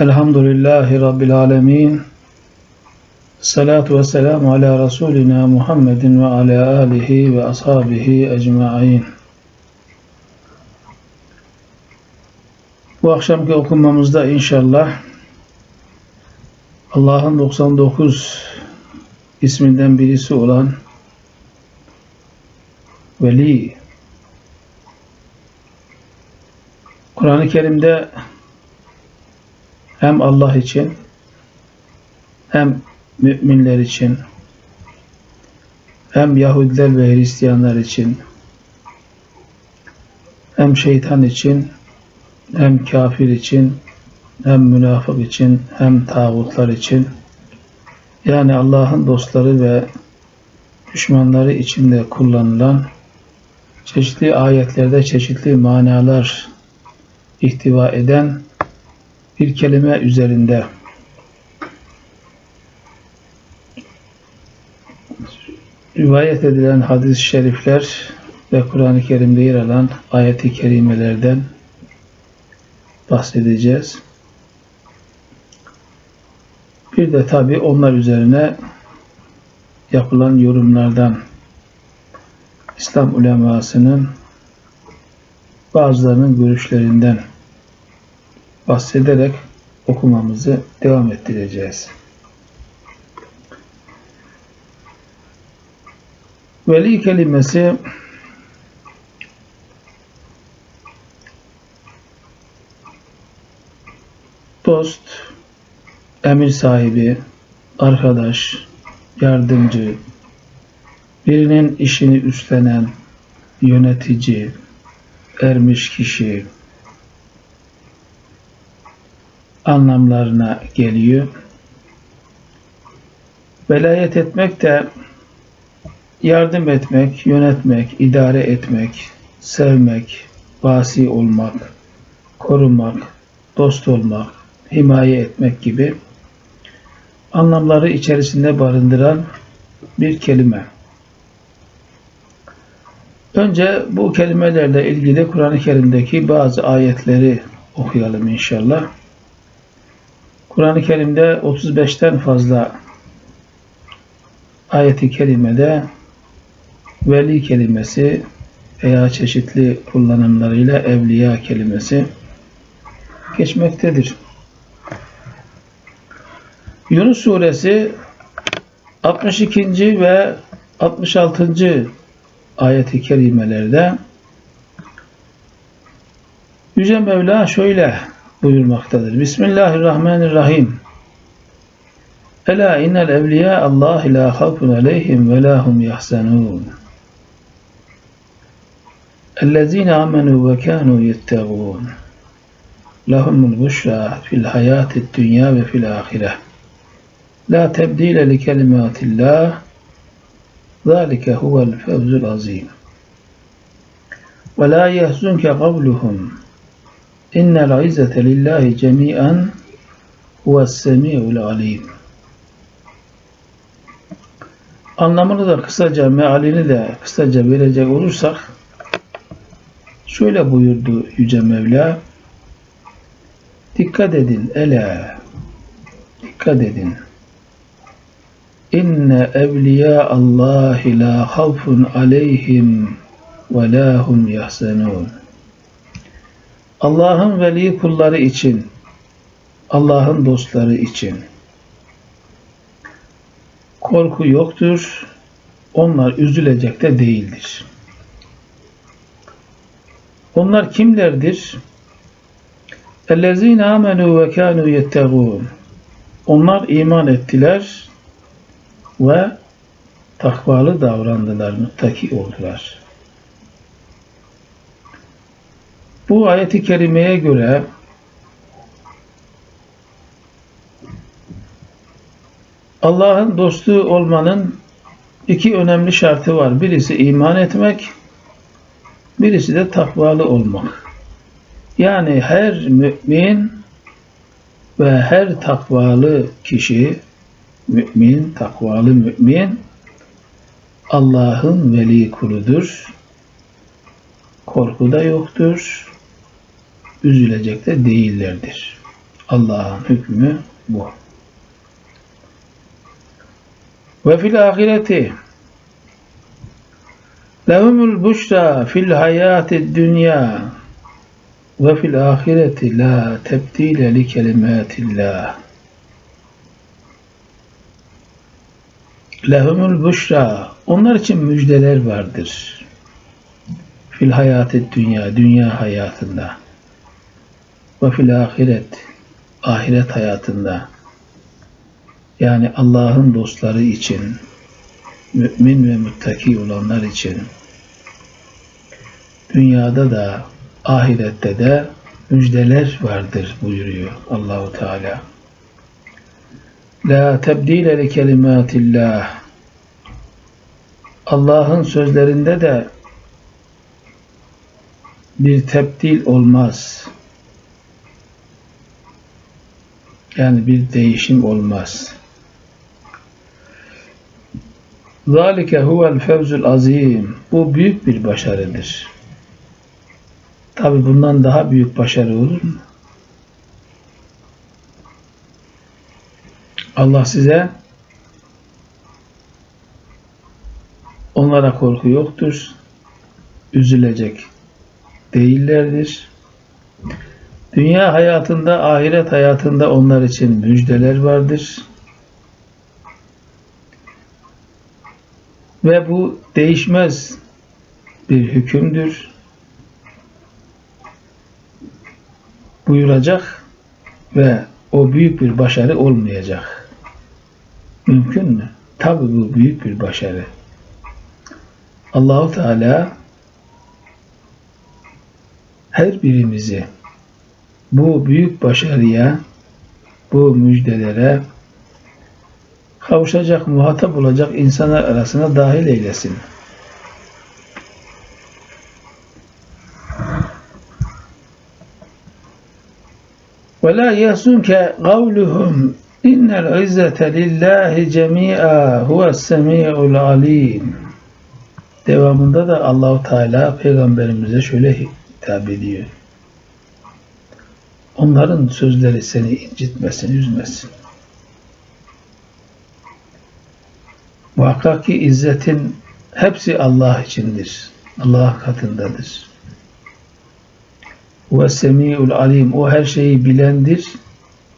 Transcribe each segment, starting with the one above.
Elhamdülillahi Rabbil Alemin. Salatu ve selamu ala Resulina Muhammedin ve ala alihi ve ashabihi ecma'in. Bu akşamki okumamızda inşallah Allah'ın 99 isminden birisi olan Veli Kur'an-ı Kerim'de hem Allah için hem müminler için hem Yahudiler ve Hristiyanlar için hem şeytan için hem kafir için hem münafık için hem tağutlar için. Yani Allah'ın dostları ve düşmanları içinde kullanılan çeşitli ayetlerde çeşitli manalar ihtiva eden bir kelime üzerinde rivayet edilen hadis-i şerifler ve Kur'an-ı Kerim'de yer alan ayet-i kerimelerden bahsedeceğiz. Bir de tabi onlar üzerine yapılan yorumlardan İslam ulemasının bazılarının görüşlerinden bahsederek okumamızı devam ettireceğiz. Veli kelimesi dost, emir sahibi, arkadaş, yardımcı, birinin işini üstlenen, yönetici, ermiş kişi anlamlarına geliyor. Velayet etmek de yardım etmek, yönetmek, idare etmek, sevmek, vasi olmak, korumak, dost olmak, himaye etmek gibi anlamları içerisinde barındıran bir kelime. Önce bu kelimelerle ilgili Kur'an-ı Kerim'deki bazı ayetleri okuyalım inşallah. Kur'an-ı Kerim'de 35'ten fazla ayeti kerimede veli kelimesi veya çeşitli kullanımlarıyla evliya kelimesi geçmektedir. Yunus suresi 62. ve 66. ayeti kerimelerde Yüce Mevla şöyle buyurmaktadır. Bismillahirrahmanirrahim. Ela innel evliya Allah la havfun aleyhim ve la hum yahzanun. Ellezine amenu ve kanu yettegûn. Lahumul buşra fil hayatid dünya ve fil ahire. La tebdile li kelimatillah. Zalike huvel fevzul azim. Ve la yehzunke kavluhum. İnnel izzete lillahi cemi'an huves semi'ul alim. Anlamını da kısaca, mealini de kısaca verecek olursak şöyle buyurdu Yüce Mevla Dikkat edin ela dikkat edin İnne evliya Allahi la havfun aleyhim ve la hum Allah'ın veli kulları için, Allah'ın dostları için korku yoktur. Onlar üzülecek de değildir. Onlar kimlerdir? اَلَّذ۪ينَ آمَنُوا وَكَانُوا يَتَّغُونَ Onlar iman ettiler ve takvalı davrandılar, muttaki oldular. Bu ayeti kerimeye göre Allah'ın dostu olmanın iki önemli şartı var. Birisi iman etmek, birisi de takvalı olmak. Yani her mümin ve her takvalı kişi, mümin, takvalı mümin, Allah'ın veli kuludur. Korku da yoktur üzülecek de değillerdir. Allah'ın hükmü bu. Ve fil ahireti lehumul buşra fil hayati dünya ve fil ahireti la tebdile li kelimatillah lehumul buşra onlar için müjdeler vardır fil hayati dünya dünya hayatında ve fil ahiret ahiret hayatında yani Allah'ın dostları için mümin ve muttaki olanlar için dünyada da ahirette de müjdeler vardır buyuruyor Allahu Teala. La tebdile li kelimatillah. Allah'ın sözlerinde de bir tebdil olmaz. Yani bir değişim olmaz. Zalike huvel fevzul azim. Bu büyük bir başarıdır. Tabi bundan daha büyük başarı olur mu? Allah size onlara korku yoktur. Üzülecek değillerdir. Dünya hayatında, ahiret hayatında onlar için müjdeler vardır. Ve bu değişmez bir hükümdür. Buyuracak ve o büyük bir başarı olmayacak. Mümkün mü? Tabi bu büyük bir başarı. Allahu Teala her birimizi bu büyük başarıya, bu müjdelere kavuşacak, muhatap olacak insanlar arasına dahil eylesin. وَلَا يَسُنْكَ قَوْلُهُمْ اِنَّ الْعِزَّةَ لِلّٰهِ جَمِيعًا هُوَ السَّمِيعُ الْعَلِيمُ Devamında da Allahu Teala peygamberimize şöyle hitap ediyor. Onların sözleri seni incitmesin, üzmesin. Muhakkak ki izzetin hepsi Allah içindir. Allah katındadır. Ve semi'ul alim. O her şeyi bilendir,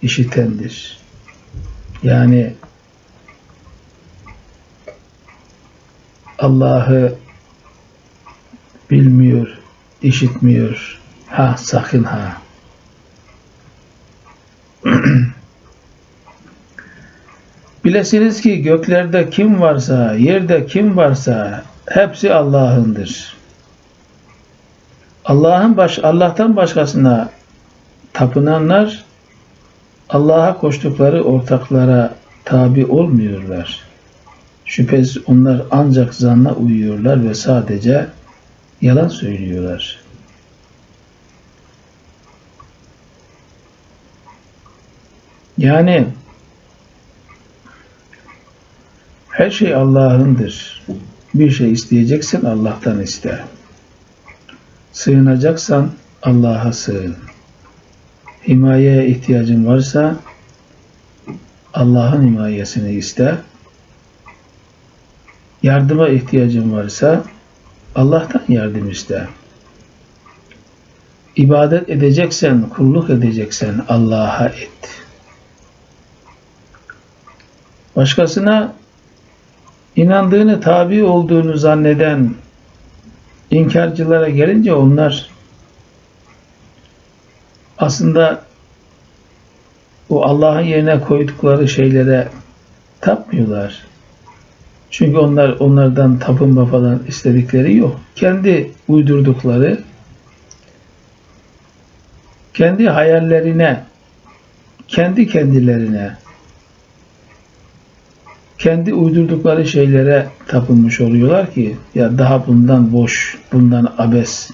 işitendir. Yani Allah'ı bilmiyor, işitmiyor. Ha sakın ha. Bilesiniz ki göklerde kim varsa, yerde kim varsa hepsi Allah'ındır. Allah'ın baş Allah'tan başkasına tapınanlar Allah'a koştukları ortaklara tabi olmuyorlar. Şüphesiz onlar ancak zanna uyuyorlar ve sadece yalan söylüyorlar. Yani her şey Allah'ındır. Bir şey isteyeceksin Allah'tan iste. Sığınacaksan Allah'a sığın. Himayeye ihtiyacın varsa Allah'ın himayesini iste. Yardıma ihtiyacın varsa Allah'tan yardım iste. İbadet edeceksen, kulluk edeceksen Allah'a et. Başkasına inandığını, tabi olduğunu zanneden inkarcılara gelince onlar aslında o Allah'ın yerine koydukları şeylere tapmıyorlar. Çünkü onlar onlardan tapınma falan istedikleri yok. Kendi uydurdukları, kendi hayallerine, kendi kendilerine, kendi uydurdukları şeylere tapınmış oluyorlar ki ya daha bundan boş, bundan abes,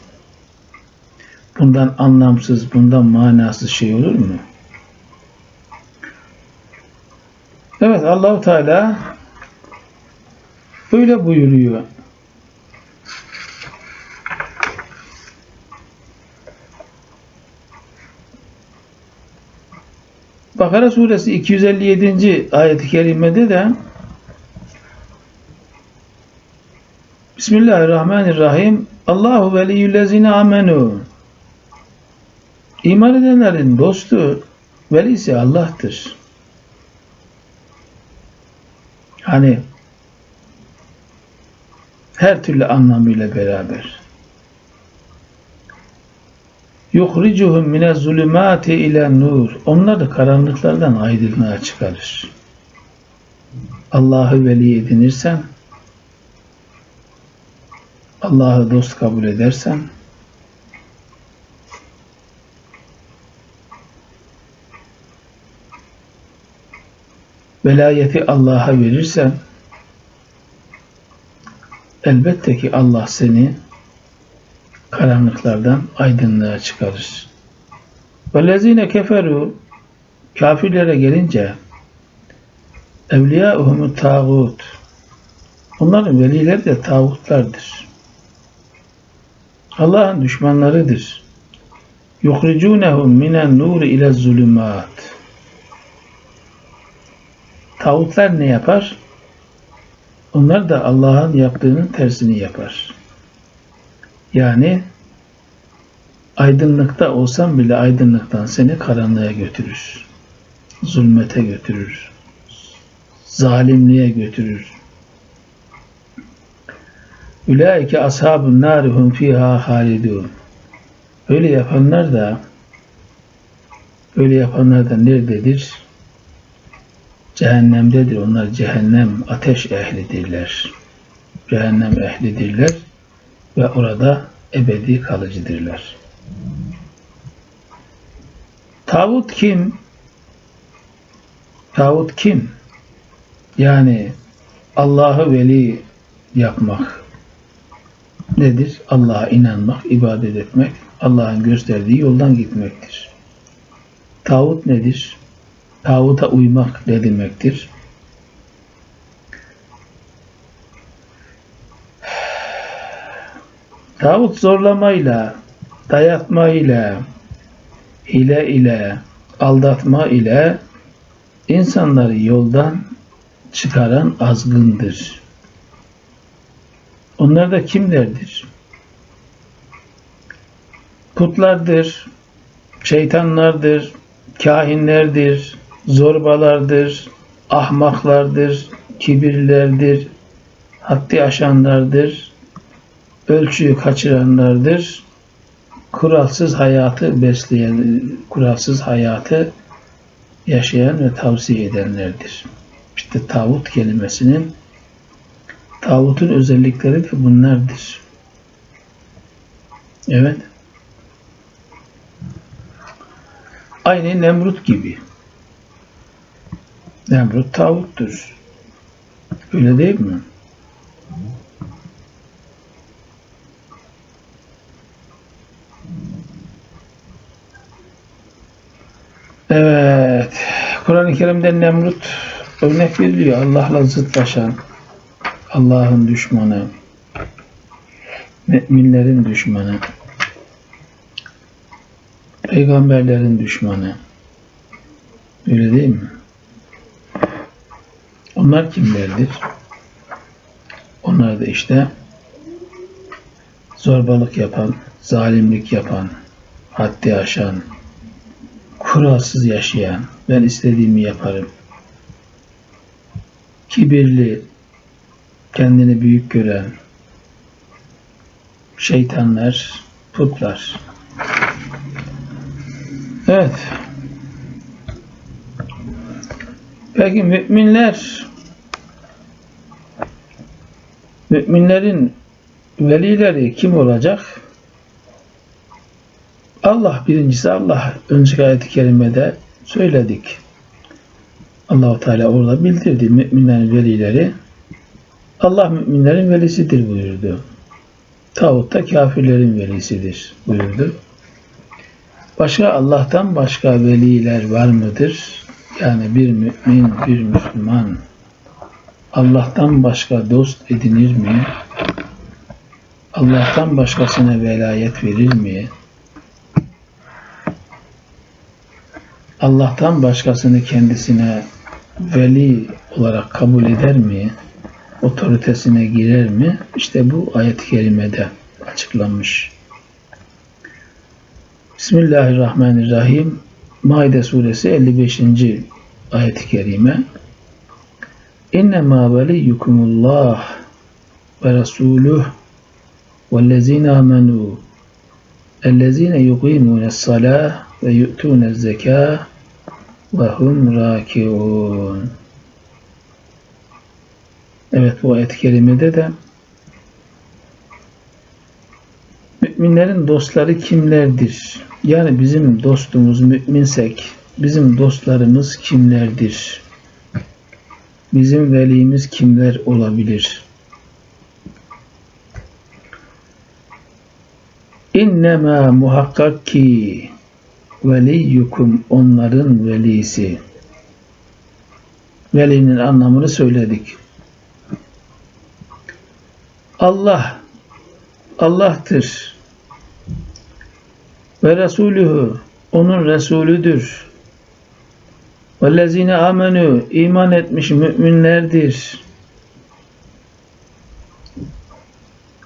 bundan anlamsız, bundan manasız şey olur mu? Evet Allahu Teala böyle buyuruyor. Bakara suresi 257. ayet-i kerimede de Bismillahirrahmanirrahim Allahu veliyyüllezine amenu İman edenlerin dostu velisi Allah'tır. Hani her türlü anlamıyla beraber. Yuhricuhum mine zulümati ile nur. Onları karanlıklardan aydınlığa çıkarır. Allah'ı veli edinirsen, Allah'ı dost kabul edersen velayeti Allah'a verirsen elbette ki Allah seni karanlıklardan aydınlığa çıkarır. Vellezine keferu kafirlere gelince evliyauhumu tağut onların velileri de tağutlardır. Allah'ın düşmanlarıdır. Yuhricunehum minen nur ile zulümat. Tağutlar ne yapar? Onlar da Allah'ın yaptığının tersini yapar. Yani aydınlıkta olsan bile aydınlıktan seni karanlığa götürür. Zulmete götürür. Zalimliğe götürür. Ülaike ashabun narihum fiha halidun. Öyle yapanlar da öyle yapanlar da nerededir? Cehennemdedir. Onlar cehennem ateş ehlidirler. Cehennem ehlidirler ve orada ebedi kalıcıdırlar. Tağut kim? Tağut kim? Yani Allah'ı veli yapmak nedir? Allah'a inanmak, ibadet etmek, Allah'ın gösterdiği yoldan gitmektir. Tağut nedir? Tağuta uymak ne demektir? Tağut zorlamayla, dayatmayla, hile ile, aldatma ile insanları yoldan çıkaran azgındır. Onlar da kimlerdir? Putlardır, şeytanlardır, kahinlerdir, zorbalardır, ahmaklardır, kibirlerdir, haddi aşanlardır, ölçüyü kaçıranlardır. Kuralsız hayatı besleyen, kuralsız hayatı yaşayan ve tavsiye edenlerdir. İşte tağut kelimesinin tağutun özellikleri de bunlardır. Evet. Aynı Nemrut gibi. Nemrut tağuttur. Öyle değil mi? Evet. Kur'an-ı Kerim'de Nemrut örnek veriliyor. Allah'la zıtlaşan, Allah'ın düşmanı, müminlerin düşmanı, peygamberlerin düşmanı. Öyle değil mi? Onlar kimlerdir? Onlar da işte zorbalık yapan, zalimlik yapan, haddi aşan, kuralsız yaşayan, ben istediğimi yaparım. Kibirli, kendini büyük gören, şeytanlar, putlar. Evet. Peki müminler müminlerin velileri kim olacak? Allah birincisi Allah önceki ayet-i kerimede söyledik. Allahu Teala orada bildirdi müminlerin velileri Allah müminlerin velisidir buyurdu. Tağut da kafirlerin velisidir buyurdu. Başka Allah'tan başka veliler var mıdır? Yani bir mümin, bir Müslüman Allah'tan başka dost edinir mi? Allah'tan başkasına velayet verir mi? Allah'tan başkasını kendisine veli olarak kabul eder mi? Otoritesine girer mi? İşte bu ayet-i kerimede açıklanmış. Bismillahirrahmanirrahim. Maide suresi 55. ayet-i kerime. İnnemâ veliyyukumullah ve rasuluh vellezîne amenû ellezîne yuqîmûne's-salâh ve yu'tûne'z-zekâh ve hum râkiûn. Evet bu ayet-i kerimede de müminlerin dostları kimlerdir? Yani bizim dostumuz müminsek bizim dostlarımız kimlerdir? Bizim velimiz kimler olabilir? İnnemâ muhakkak ki veliyyukum onların velisi. Velinin anlamını söyledik. Allah Allah'tır. Ve Resulühü onun Resulüdür. Vellezine amenü iman etmiş müminlerdir.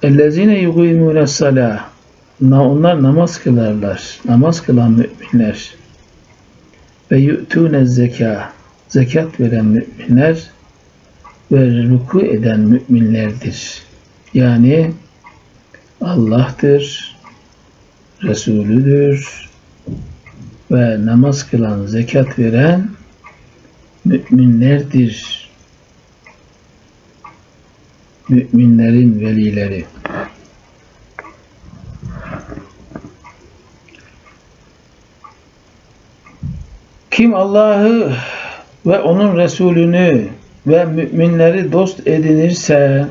Ellezine yugimune salah onlar namaz kılarlar. Namaz kılan müminler. Ve yu'tune zeka zekat veren müminler ve ruku eden müminlerdir. Yani Allah'tır, Resulüdür ve namaz kılan, zekat veren müminlerdir. Müminlerin velileri. Kim Allah'ı ve onun Resulünü ve müminleri dost edinirse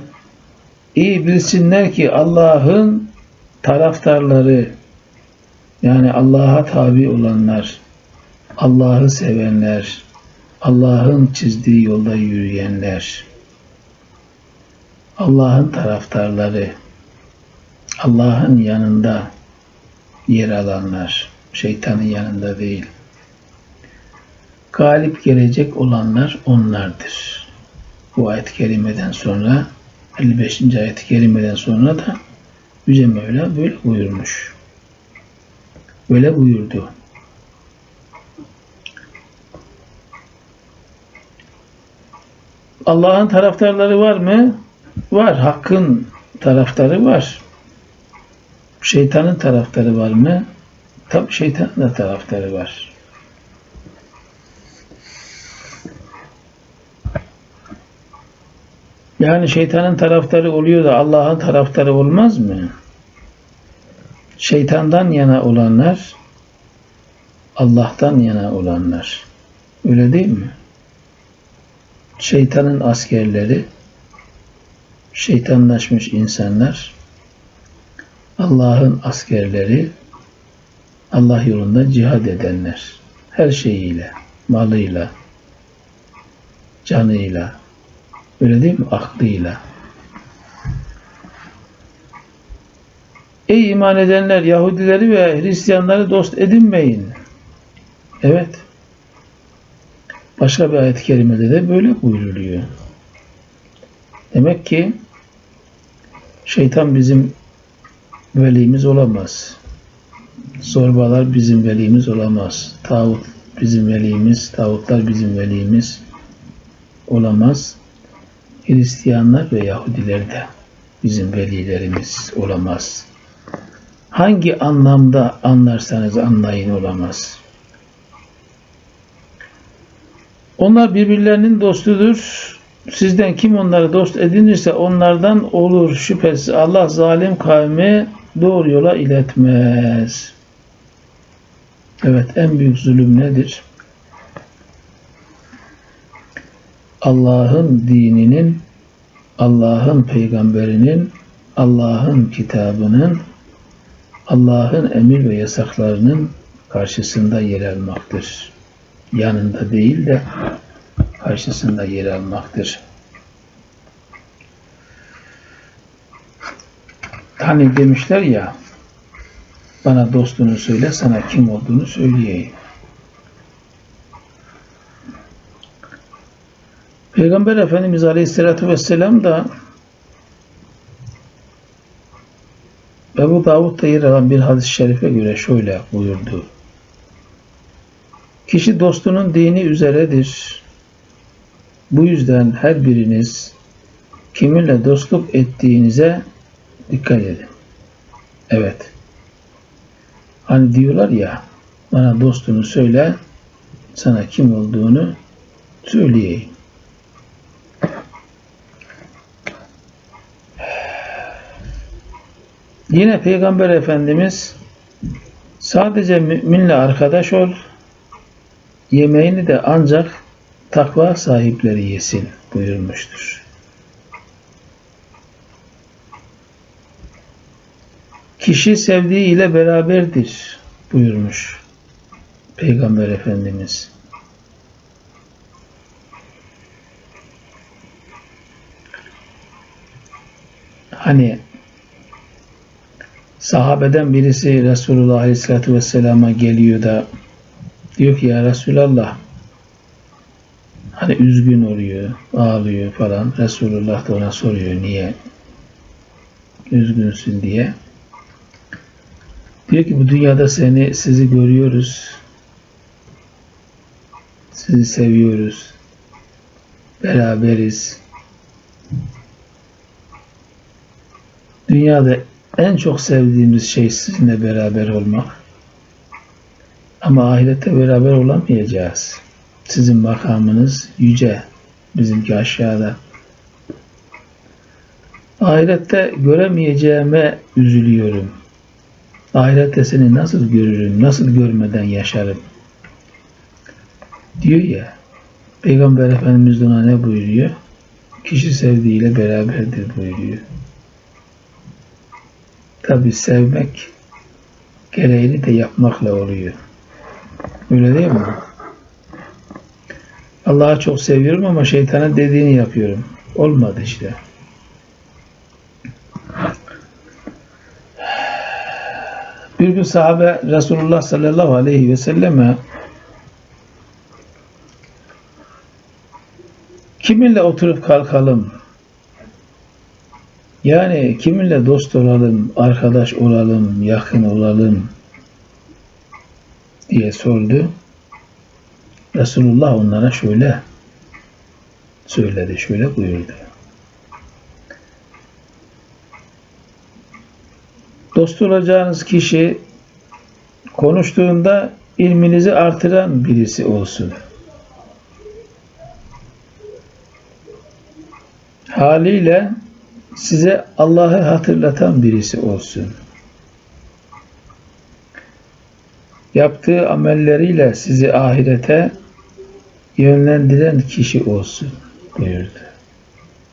iyi bilsinler ki Allah'ın taraftarları yani Allah'a tabi olanlar, Allah'ı sevenler, Allah'ın çizdiği yolda yürüyenler, Allah'ın taraftarları, Allah'ın yanında yer alanlar, şeytanın yanında değil. Galip gelecek olanlar onlardır. Bu ayet-i kerimeden sonra 55. ayet-i kerimeden sonra da Yüce Mevla böyle buyurmuş. Böyle buyurdu. Allah'ın taraftarları var mı? Var. Hakkın taraftarı var. Şeytanın taraftarı var mı? Tabi şeytanın da taraftarı var. Yani şeytanın taraftarı oluyor da Allah'ın taraftarı olmaz mı? Şeytandan yana olanlar Allah'tan yana olanlar. Öyle değil mi? Şeytanın askerleri şeytanlaşmış insanlar Allah'ın askerleri Allah yolunda cihad edenler her şeyiyle, malıyla, canıyla, Öyle değil mi? Aklıyla. Ey iman edenler Yahudileri ve Hristiyanları dost edinmeyin. Evet. Başka bir ayet-i kerimede de böyle buyruluyor. Demek ki şeytan bizim velimiz olamaz. Zorbalar bizim velimiz olamaz. Tağut bizim velimiz, tağutlar bizim velimiz olamaz. Hristiyanlar ve Yahudiler de bizim velilerimiz olamaz. Hangi anlamda anlarsanız anlayın olamaz. Onlar birbirlerinin dostudur. Sizden kim onları dost edinirse onlardan olur şüphesiz. Allah zalim kavmi doğru yola iletmez. Evet en büyük zulüm nedir? Allah'ın dininin, Allah'ın peygamberinin, Allah'ın kitabının, Allah'ın emir ve yasaklarının karşısında yer almaktır. Yanında değil de karşısında yer almaktır. Hani demişler ya, bana dostunu söyle, sana kim olduğunu söyleyeyim. Peygamber Efendimiz Aleyhisselatü Vesselam da Ebu Davud'da yer alan bir hadis-i şerife göre şöyle buyurdu. Kişi dostunun dini üzeredir. Bu yüzden her biriniz kiminle dostluk ettiğinize dikkat edin. Evet. Hani diyorlar ya bana dostunu söyle sana kim olduğunu söyleyeyim. Yine Peygamber Efendimiz sadece müminle arkadaş ol, yemeğini de ancak takva sahipleri yesin buyurmuştur. Kişi sevdiği ile beraberdir buyurmuş Peygamber Efendimiz. Hani sahabeden birisi Resulullah Aleyhisselatü Vesselam'a geliyor da diyor ki ya Resulallah hani üzgün oluyor, ağlıyor falan. Resulullah da ona soruyor niye üzgünsün diye. Diyor ki bu dünyada seni sizi görüyoruz. Sizi seviyoruz. Beraberiz. Dünyada en çok sevdiğimiz şey sizinle beraber olmak. Ama ahirette beraber olamayacağız. Sizin makamınız yüce, bizimki aşağıda. Ahirette göremeyeceğime üzülüyorum. Ahirette seni nasıl görürüm, nasıl görmeden yaşarım? Diyor ya, Peygamber Efendimiz ona ne buyuruyor? Kişi sevdiğiyle beraberdir buyuruyor. Tabi sevmek gereğini de yapmakla oluyor. Öyle değil mi? Allah'ı çok seviyorum ama şeytanın dediğini yapıyorum. Olmadı işte. Bir gün sahabe Resulullah sallallahu aleyhi ve selleme kiminle oturup kalkalım? Yani kiminle dost olalım, arkadaş olalım, yakın olalım diye sordu. Resulullah onlara şöyle söyledi, şöyle buyurdu. Dost olacağınız kişi konuştuğunda ilminizi artıran birisi olsun. Haliyle size Allah'ı hatırlatan birisi olsun. Yaptığı amelleriyle sizi ahirete yönlendiren kişi olsun buyurdu.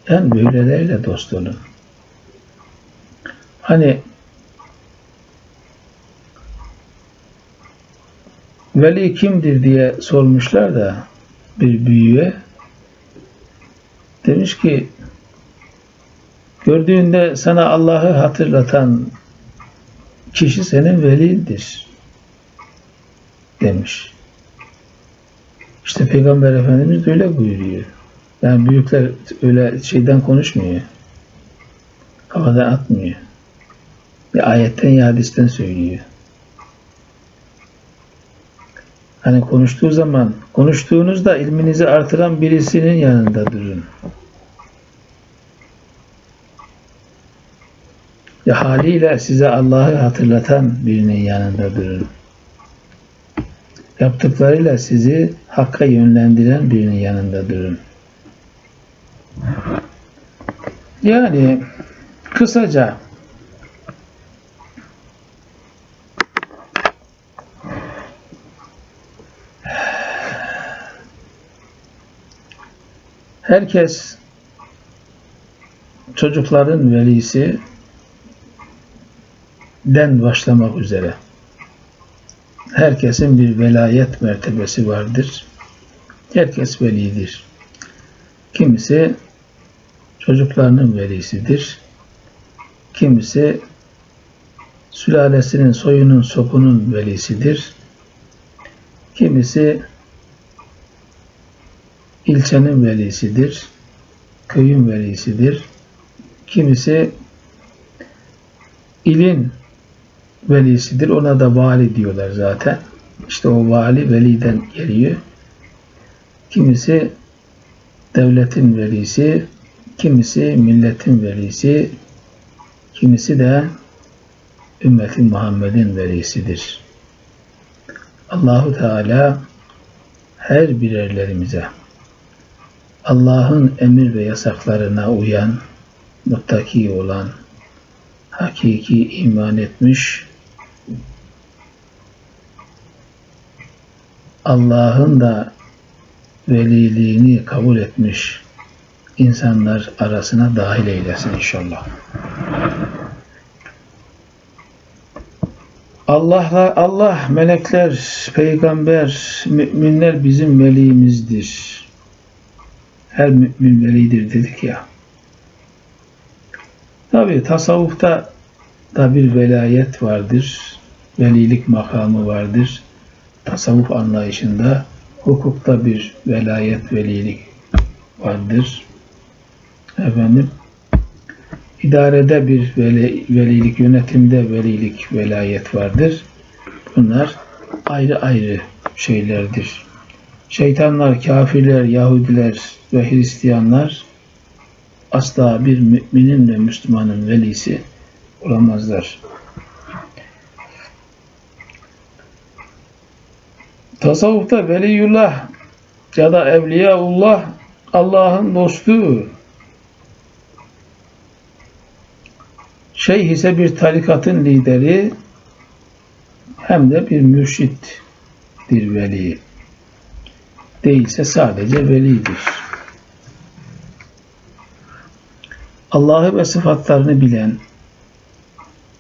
Yani böylelerle dost olun. Hani Veli kimdir diye sormuşlar da bir büyüye demiş ki gördüğünde sana Allah'ı hatırlatan kişi senin velindir demiş. İşte Peygamber Efendimiz de öyle buyuruyor. Yani büyükler öyle şeyden konuşmuyor. Kafadan atmıyor. Bir ayetten ya hadisten söylüyor. Hani konuştuğu zaman, konuştuğunuzda ilminizi artıran birisinin yanında durun. Ya haliyle size Allah'ı hatırlatan birinin yanında durun. Yaptıklarıyla sizi hakka yönlendiren birinin yanında durun. Yani kısaca herkes çocukların velisi den başlamak üzere. Herkesin bir velayet mertebesi vardır. Herkes velidir. Kimisi çocuklarının velisidir. Kimisi sülalesinin, soyunun, sokunun velisidir. Kimisi ilçenin velisidir, köyün velisidir. Kimisi ilin velisidir. Ona da vali diyorlar zaten. İşte o vali veliden geliyor. Kimisi devletin velisi, kimisi milletin velisi, kimisi de ümmeti Muhammed'in velisidir. Allahu Teala her birerlerimize Allah'ın emir ve yasaklarına uyan, muttaki olan, hakiki iman etmiş, Allah'ın da veliliğini kabul etmiş insanlar arasına dahil eylesin inşallah. Allah'la Allah, melekler, peygamber, müminler bizim veliyimizdir. Her mümin velidir dedik ya. Tabi tasavvufta da bir velayet vardır. Velilik makamı vardır. Tasavvuf anlayışında hukukta bir velayet, velilik vardır. Efendim, idarede bir veli, velilik, yönetimde velilik, velayet vardır. Bunlar ayrı ayrı şeylerdir. Şeytanlar, kafirler, Yahudiler ve Hristiyanlar asla bir müminin ve Müslümanın velisi olamazlar. Tasavvufta veliyullah ya da evliyaullah Allah'ın dostu. Şeyh ise bir tarikatın lideri hem de bir mürşittir veli. Değilse sadece velidir. Allah'ı ve sıfatlarını bilen,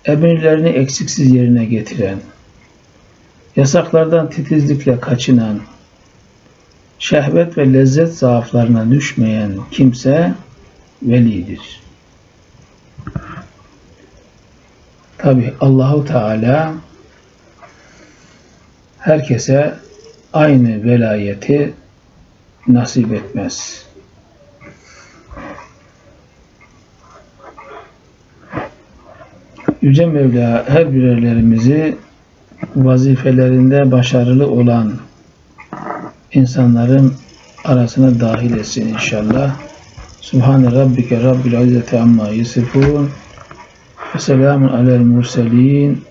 emirlerini eksiksiz yerine getiren, yasaklardan titizlikle kaçınan, şehvet ve lezzet zaaflarına düşmeyen kimse velidir. Tabi Allahu Teala herkese aynı velayeti nasip etmez. Yüce Mevla her birerlerimizi vazifelerinde başarılı olan insanların arasına dahil etsin inşallah. Subhane Rabbike Rabbil İzzeti Amma Yusifun ve selamun alel murselin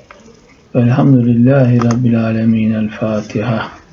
velhamdülillahi Rabbil Alemin. El Fatiha.